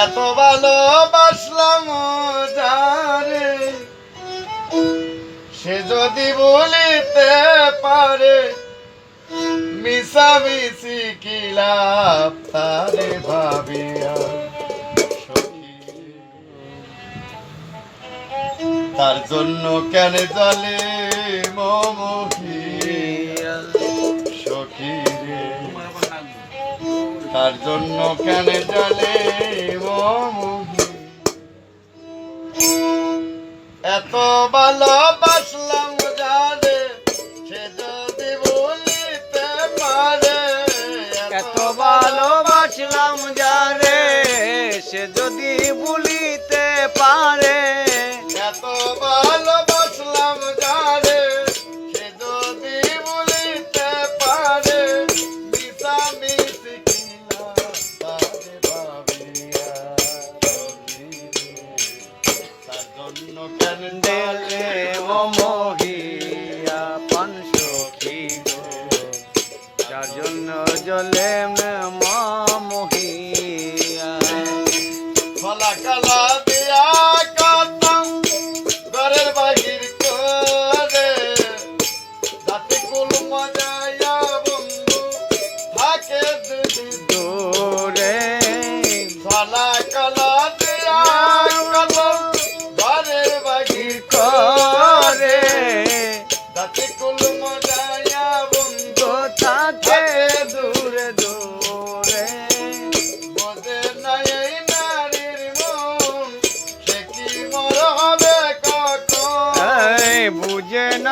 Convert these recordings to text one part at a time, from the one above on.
এত ভালোবাসলাম যারে, সে যদি বলিতে পারে, মিশামিশি কিলাপ তারে ভাবিয়া তার জন্য কেন জলে মমুখী সখী রে? তার জন্য কেন জলে এত ভালোবাসলাম যারে, সে যদি বলিতে পারে, এত ভালোবাসলাম যারে, সে যদি বলিতে পারে, এত চলে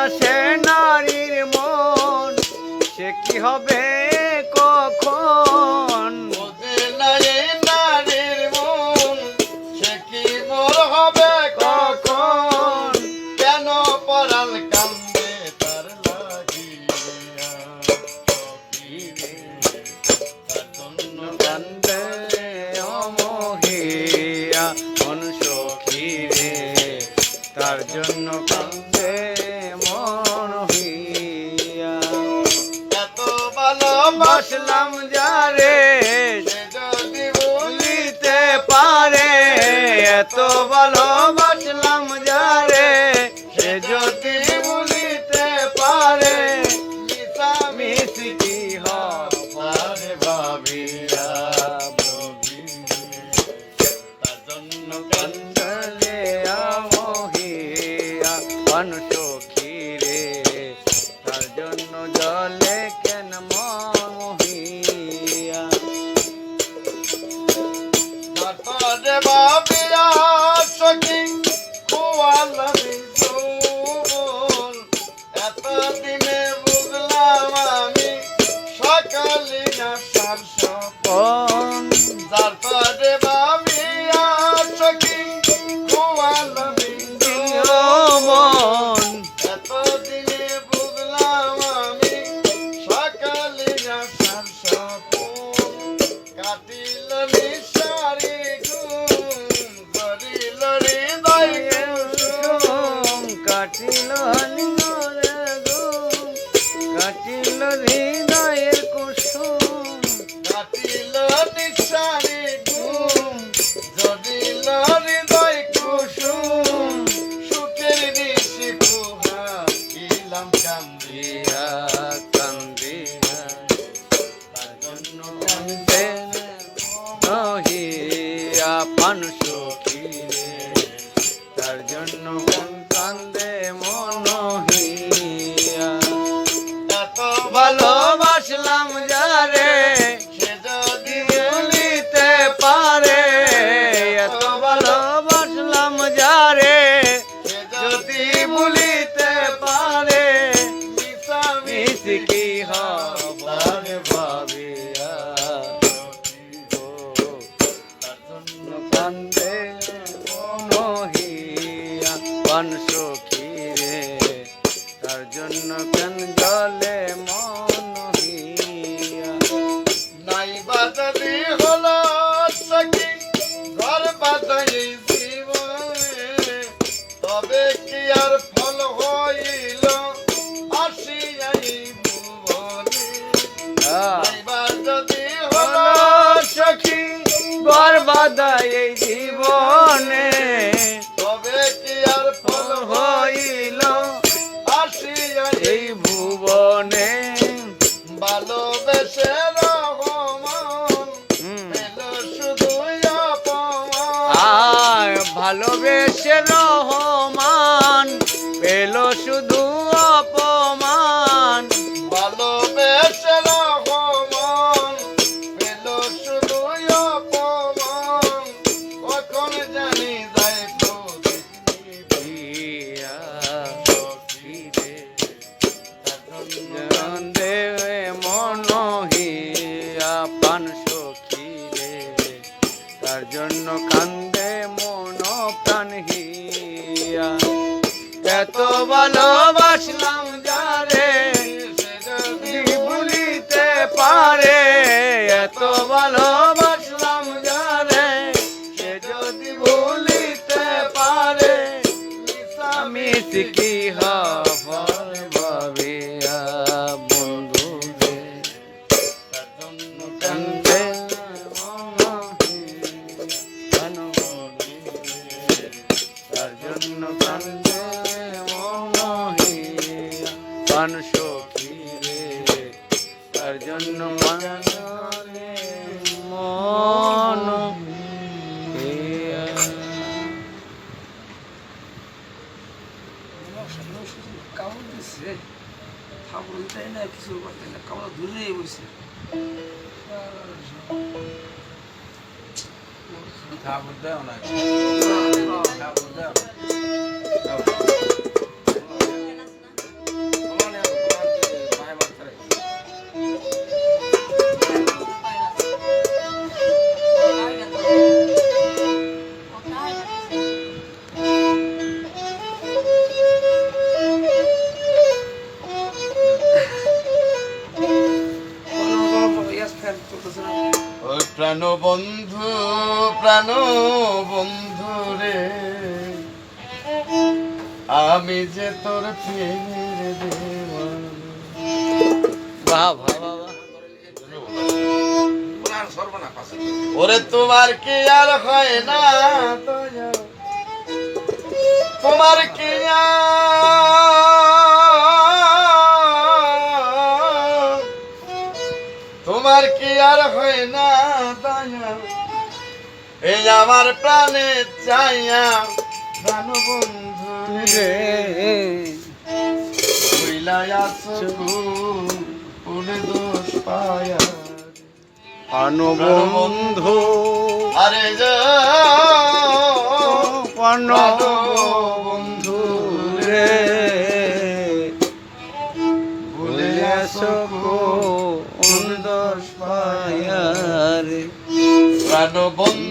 সে নারীর মন সে কি হবে? মন এত ভালোবাসলাম যারে যদি বলিতে পারে এত ভালোবাস কাটিল নি valor. বাধা এই জীবনে। তবে কি আর ফল হইল? আসিয়া এই ভুবনে। ভালোবেসে রহমান হুম। পেল শুধু আয় ভালোবেসে রহমান জন্য কান্দে মন প্রাণ হিয়া এত ভালোবাসলাম যারে ভুলিতে পারে। এত ভালোবাসলাম যারে সে কামড় দিচ্ছে ঠাকুর দিতে না কিছু করতে না কামড় ধরে বসে ঠাকুর দেও না ঠাকুর দেও প্রাণ বন্ধু প্রাণ বন্ধু রে। আমি যে তোর। ওরে তোমার কি আর হয় না তোমার কি আর তোমার কি আর হয় না এই আমার প্রাণে চাইয়া প্রাণ বন্ধু রে দোষ পায়া? প্রাণবন্ধু। আরে যা। প্রাণবন্ধু রে। দোষ প্রাণ বন্ধু